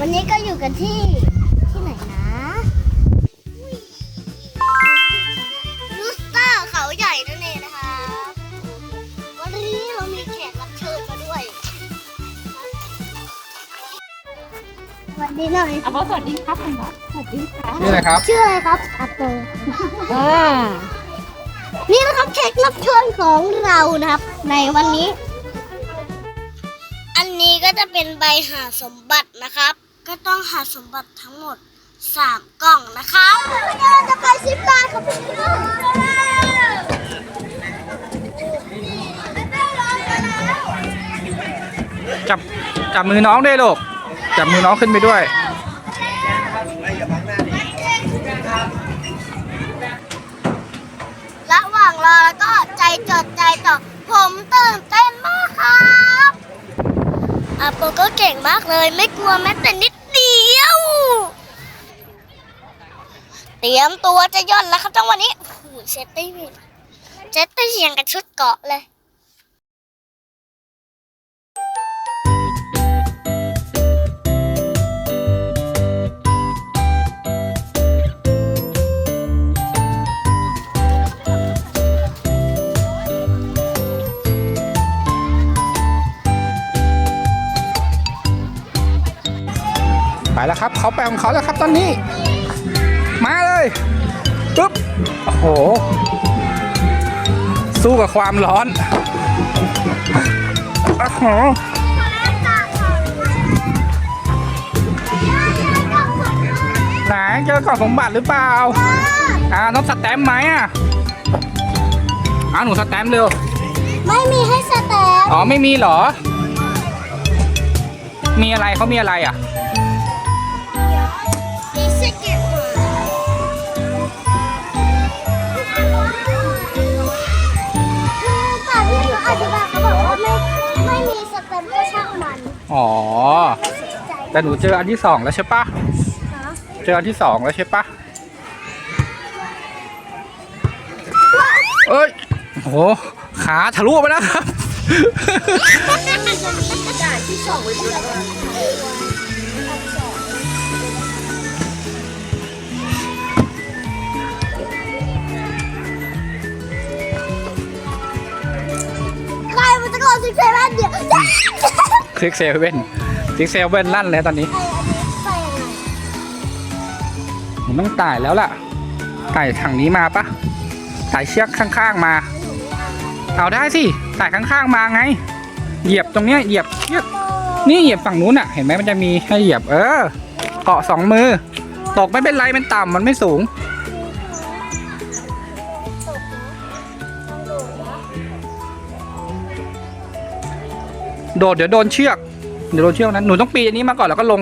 วันนี้ก็อยู่กันที่ที่ไหนนะลูสเตอร์เขาใหญ่นั่นเองนะคะ วันนี้เรามีแขกรับเชิญมาด้วยสวัสดีหน่อยอาโบสวัสดีครับคุณหมอสวัสดีค่ะนี่อะไรครับชื่ออะไรครับอาโปอ่านี่นะครับแขกรับเชิญของเรานะครับ ในวันนี้ อันนี้ก็จะเป็นใบหาสมบัตินะครับ ก็ต้องหาสมบัติทั้งหมด3กล่องนะครับเราจะไปซิปลาครับพี่น้องจับจับมือน้องด้วยลูกจับมือน้องขึ้นไปด้วยระหว่างรอแล้วก็ใจจดใจต่อผมตื่นเต้นมากครับอาโปก็เก่งมากเลย ไม่กลัวแม้แต่นิดเดี ยว เตรียมตัวจะย่อนแล้วครับจังหวะนี้โอ้โหเซตตี้เซตตี้เสียงกับชุดเกาะเลย ครับเขาไปของเขาแล้วครับตอนนี้ มาเลยปึ๊บโอ้โห สู้กับความร้อนโอ้โหไหนเจอกล่องสมบัติหรือเปล่าอ่าต้องสแตมป์ไหมอะอ่าหนูสแตมป์เร็ว ไม่มีให้สแตมป์อ๋อไม่มีเหรอ มีอะไรเขามีอะไรอะ อ๋อ แต่หนูเจออันที่สองแล้วใช่ปะะเจออันที่สองแล้วใช่ปะเอ้ยโอ้โหขาทะลุไปแล้วครับ ด่านที่สองไว้ด้วยใครมันจะกอนสิบเซเว่นเดียว คลิกเซเว่นคลิกเซเว่นลั่นเลยตอนนี้ใครอันนี้ไปยังไงผมต้องไต่แล้วล่ะไต่ทางนี้มาปะไต่เชือกข้างๆมา เอาได้สิไต่ข้างๆมาไง เหยียบตรงเนี้ยเหยียบเชือกนี่เหยียบฝั่งนู้นอะ เห็นไหมมันจะมีให้เหยียบ เออ เกาะสองมือ ตกไม่เป็นไรมันต่ำมันไม่สูง โดดเดี๋ยวโดนเชือกเดี๋ยวโดนเชือกนั้นหนูต้องปีนอันนี้มาก่อนแล้วก็ลง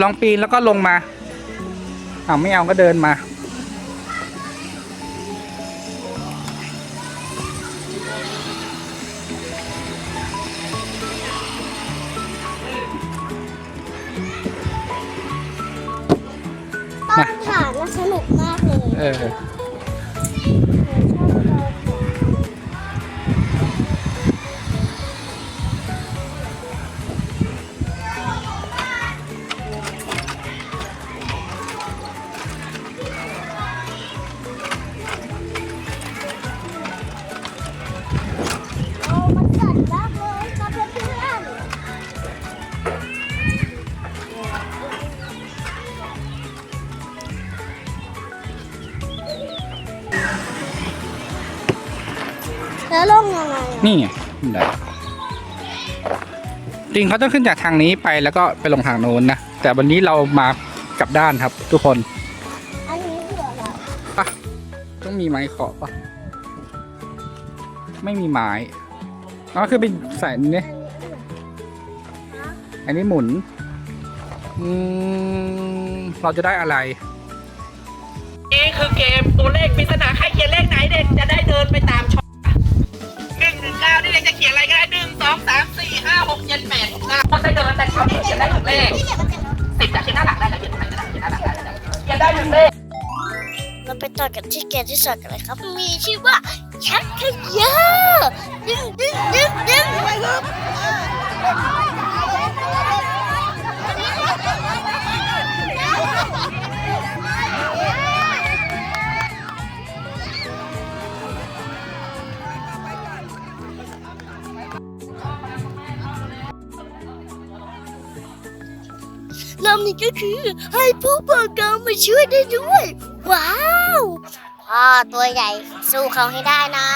ลองปีนแล้วก็ลงมาอ้าวไม่เอาก็เดินมาตอนฐานน่ะสนุกมากเลย เออ นี่ไงบันไดจริงเขาต้องขึ้นจากทางนี้ไปแล้วก็ไปลงทางโน้นนะ แต่วันนี้เรามากลับด้านครับ ทุกคนอันนี้เผื่อเราปะต้องมีไม้เคาะปะไม่มีไม้อ๋อคือเป็นใส่นี่อันนี้เผื่ออันนี้หมุนอืมเราจะได้อะไรนี่คือเกมตัวเลขปริศนาใครเขียนเลขไหนเด็กจะได้เดินไปตามช่องหนึ่งถึงเก้ากจะเขียนอะไรก็ได้หนึ่งสองสามสี่ห้าหกเจ็ดแปดเก้าต้องได้เดินแต่เขาเขียนได้ถึงเลขที่เก็บมาเก็บแล้วสิบจากเขียนหน้าหลังได้แล้วเขียนตรงไหนก็ได้เขียนหน้าหลังได้เขียนได้หนึ่งเลขเราไปต่อกันที่เกมที่สองกันเลยครับ มีชื่อว่าชักขยะดึงดึงดึงดึง นี่ก็คือ ให้ผู้ปกครองมาช่วยได้ด้วย ว้าว พ่อตัวใหญ่สู้เขาให้ได้นะ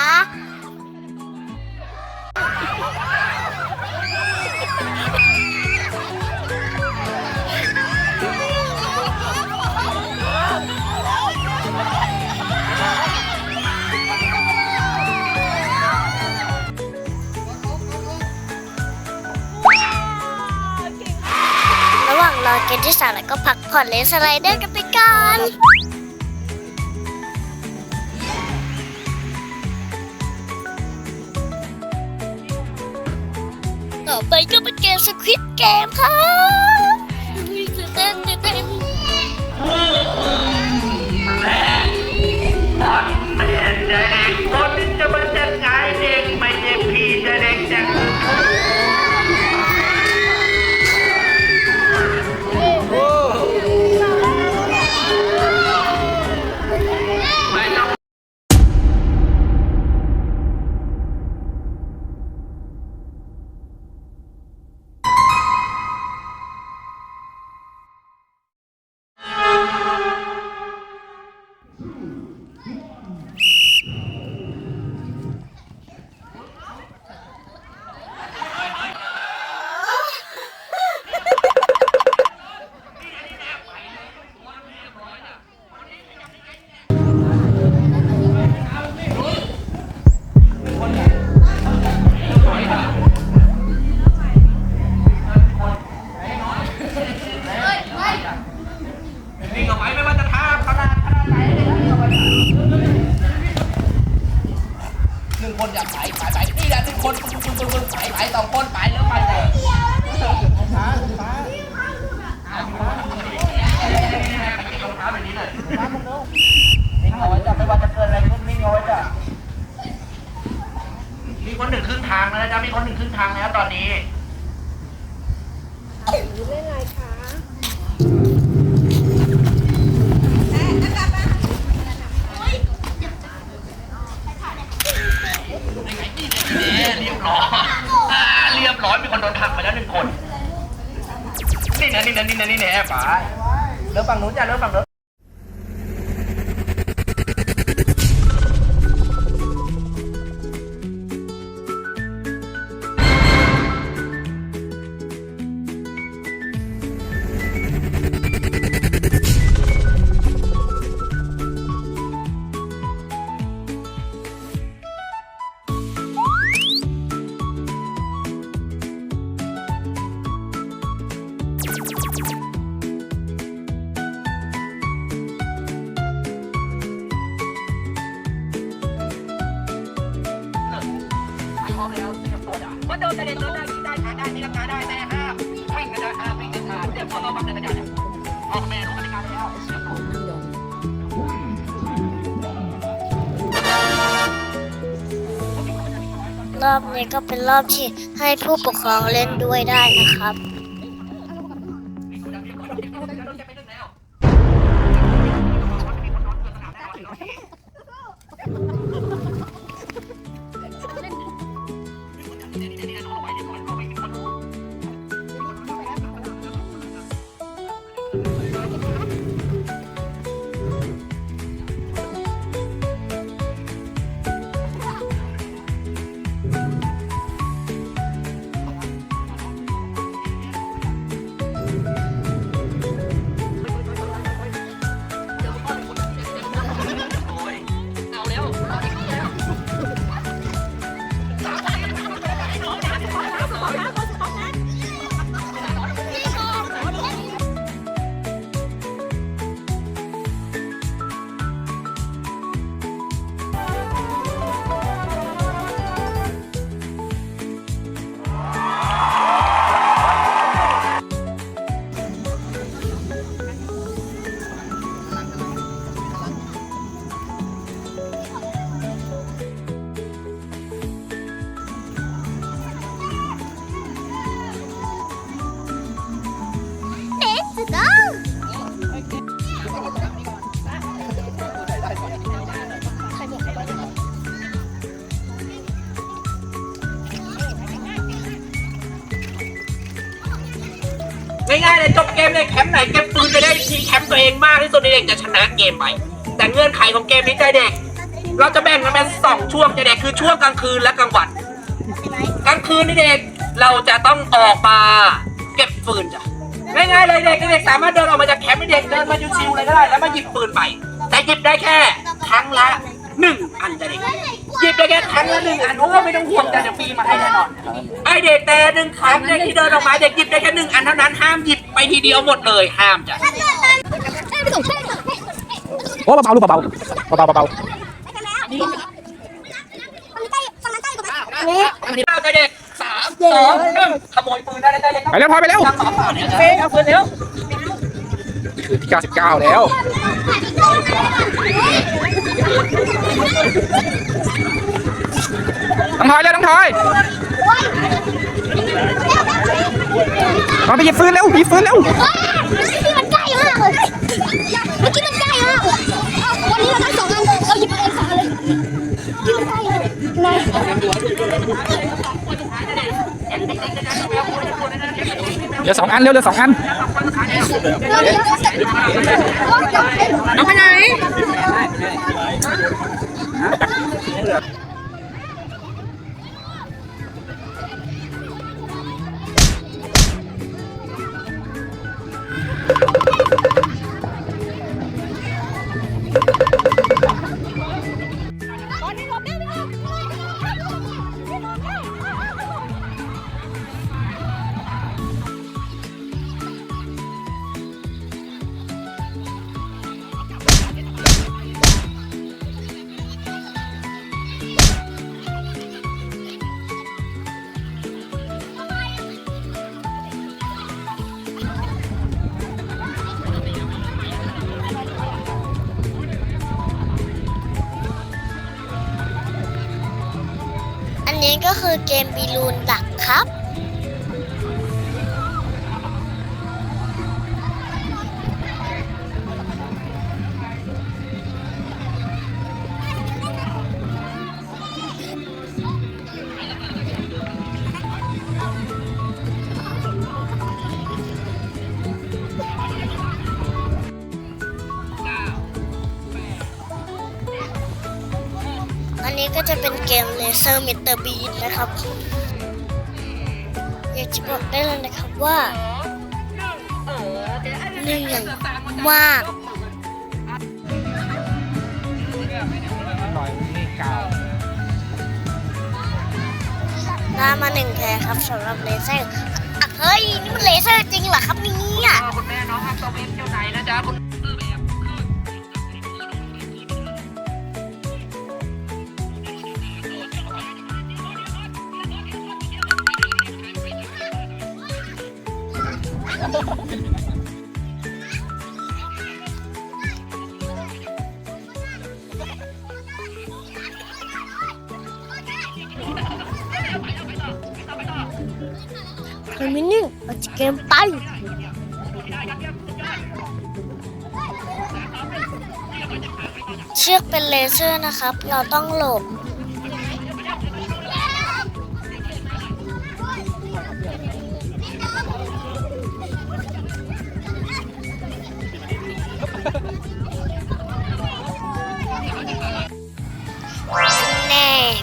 ที่สามแล้วก็พักผ่อนเล่นสไลเดอร์กันไปก่อนต่อไปก็เป็นเกมสควิตเกมครับตื่นเต้นตื่นเต้นคนที่จะม สองคนไปแล้วไปแต่ช้าช้าลงเท้าแบบนี้เลยนิ่งเอาไว้จ้ะไม่ว่าจะเกิดอะไรขึ้าไว้จ้ะมีคนหนึ่งครึ่งทางแล้วนะจ๊ะมีคนหนึ่งครึ่งทางแล้วตอนนี้เนี่ยเรียบร้อยอ่าเรียบร้อย ร้อยมีคนโดนผลักไปแล้วหนึ่งคน นี่นะนี่นะนี่นะนี่นะป๋าเริ่มฝั่งนู้นจ้ะเริ่มฝั่งนู้น รอบนี้ก็เป็นรอบที่ให้ผู้ปกครองเล่นด้วยได้นะครับ แคมป์ไหนเก็บปืนไปได้ทีแคมป์ตัวเองมากที่สุดเด็กจะชนะเกมไป แต่เงื่อนไขของเกมนี้ใจเด็ก เราจะแบ่งกันเป็นสองช่วงใจเด็กคือช่วงกลางคืนและกลางวันกลางคืนนี่เด็กเราจะต้องออกมาเก็บปืนจ้ะง่ายๆเลยเด็กเด็กสามารถเดินออกมาจากแคมป์เด็กเดินมาชิวๆเลยก็ได้แล้วมาหยิบปืนไป แต่หยิบได้แค่ครั้งละหนึ่งอันจะเด็กหยิบได้แค่ครั้งละหนึ่งอันโอ้ไม่ต้องห่วงจ้ะเดี๋ยวฟรีมาให้แน่นอนไอเด็กแต่หนึ่งครั้งเด็กที่เดินออกมาเด็กหยิบได้แค่หนึ่งอันเท่านั้นห้ามหยิบ ไปทีเดียวหมดเลยห้ามจ้ะโอ้เบาๆลูกเบาๆเบาๆเบาอันนี้เราจะเด็กสามสองหนึ่งขโมยปืนได้ได้เลยๆไปเร็วพลอยไปเร็วต่อต่อเนี่ยเฟ้เอาปืนเร็วคือที่99 แล้วน้องทอยเร็วน้องทอย มาไปหยิบฟืนเร็วหยิบฟืนเร็วที่มันใกล้มากเลยเมื่อกี้มันใกล้มากเลยวันนี้เราได้สองอันเราหยิบเองสองอันเลยที่มันใกล้เลยนายเหลือสองอันเร็วเหลือสองอันเอาไปไหน คือเกมบิลูนดักครับ ก็จะเป็นเกมเลเซอร์มิเตอร์บีนะครับ อยากจะบอกได้เลยนะครับว่าเหนื่อยมากได้มาหนึ่งแพครับสำหรับเลเซอร์เฮ้ย นี่มันเลเซอร์จริงเหรอครับเนี่ยคุณแม่น้องอัศวินอยู่ไหนนะจ๊ะคุณ เกมมินิ่งเอาจากเกมไปเชือกเป็นเลเซอร์นะครับ เราต้องหลบ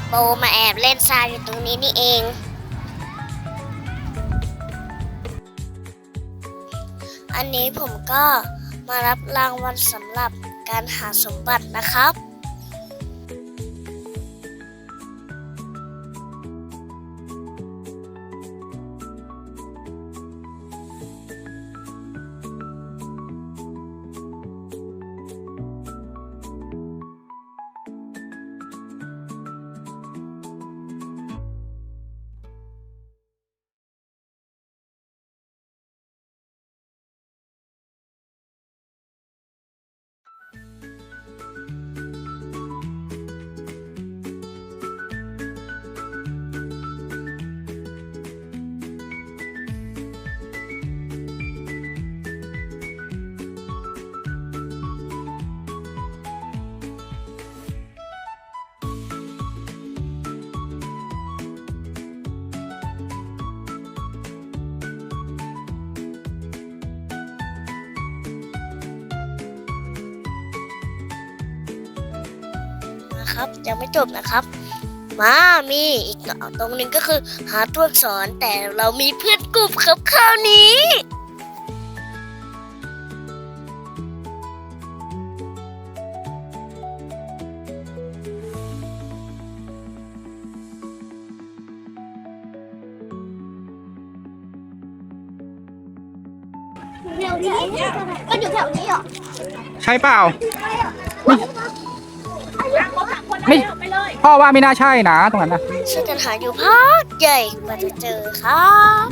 โบมาแอบเล่นซาอยู่ตรงนี้นี่เอง อันนี้ผมก็มารับรางวัลสำหรับการหาสมบัตินะครับ นะครับยังไม่จบนะครับ มามีอีกตรงหนึ่งก็คือ หาตัวอักษรแต่เรามีเพื่อนกลุ่มครับคราวนี้แถวนี้ก็อยู่แถวนี้เหรอ ใช่เปล่า ไม่พ่อว่าไม่น่าใช่นะตรงนั้นนะช่วยกันหาอยู่พักใหญ่กว่าจะเจอครับ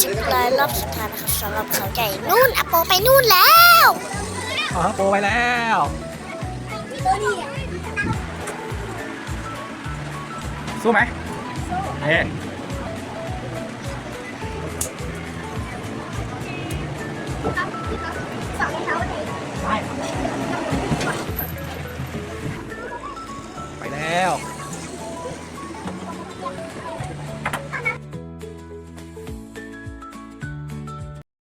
สิบลายรอบสุดท้ายนะครับสำหรับเขาใหญ่นู่นอโปไปนู่นแล้วอ๋อโปไปแล้วสู้ไหมเอ๊ะสองเท้ไปแล้ว